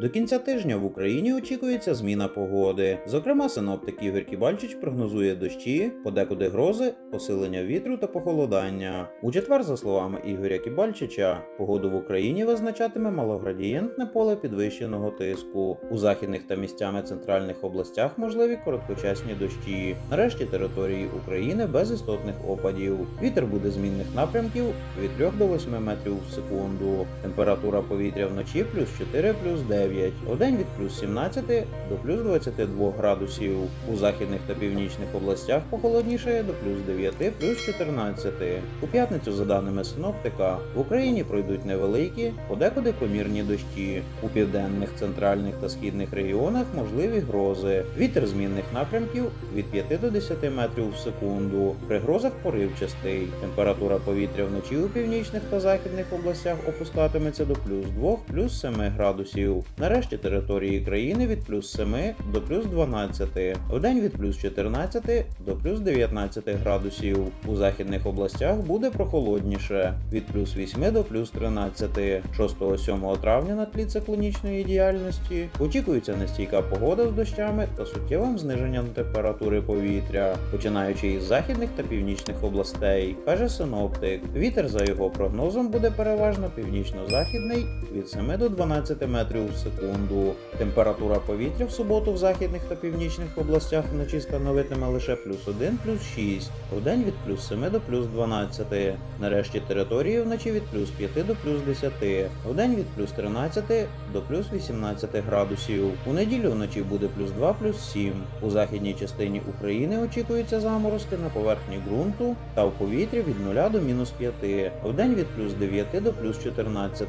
До кінця тижня в Україні очікується зміна погоди. Зокрема, синоптик Ігор Кібальчич прогнозує дощі, подекуди грози, посилення вітру та похолодання. У четвер, за словами Ігоря Кібальчича, погоду в Україні визначатиме малоградієнтне поле підвищеного тиску. У західних та місцями центральних областях можливі короткочасні дощі. Нарешті території України без істотних опадів. Вітер буде змінних напрямків від 3 до 8 метрів в секунду. Температура повітря вночі плюс 4 плюс 9. Вдень від плюс 17 до плюс 22 градусів. У західних та північних областях похолодніше до плюс 9 плюс 14. У п'ятницю, за даними синоптика, в Україні пройдуть невеликі, подекуди помірні дощі. У південних, центральних та східних регіонах можливі грози. Вітер змінних напрямків від 5 до 10 метрів в секунду. При грозах поривчастий. Температура повітря вночі у північних та західних областях опускатиметься до плюс 2 плюс 7 градусів. Нарешті території країни від плюс 7 до плюс 12. Вдень від плюс 14 до плюс 19 градусів. У західних областях буде прохолодніше від плюс 8 до плюс 13. 6-7 травня на тлі циклонічної діяльності очікується нестійка погода з дощами та суттєвим зниженням температури повітря, починаючи із західних та північних областей, каже синоптик. Вітер за його прогнозом буде переважно північно-західний від 7 до 12 метрів в секунду. Температура повітря в суботу в західних та північних областях вночі становитиме лише плюс 1, плюс 6, вдень від плюс 7 до плюс 12. Нарешті території вночі від плюс 5 до плюс 10, вдень від плюс 13 до плюс 18 градусів. У неділю вночі буде плюс 2, плюс 7. У західній частині України очікуються заморозки на поверхні ґрунту та в повітрі від 0 до мінус 5, вдень від плюс 9 до плюс 14.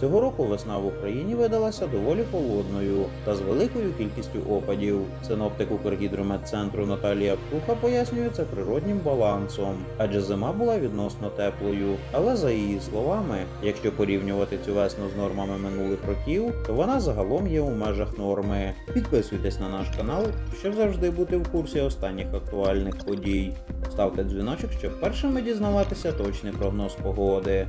Цього року весна в Україні видалася доволі холодною та з великою кількістю опадів. Синоптик Укргідрометцентру Наталія Птуха пояснює це природнім балансом, адже зима була відносно теплою. Але за її словами, якщо порівнювати цю весну з нормами минулих років, то вона загалом є у межах норми. Підписуйтесь на наш канал, щоб завжди бути в курсі останніх актуальних подій. Ставте дзвіночок, щоб першими дізнаватися точний прогноз погоди.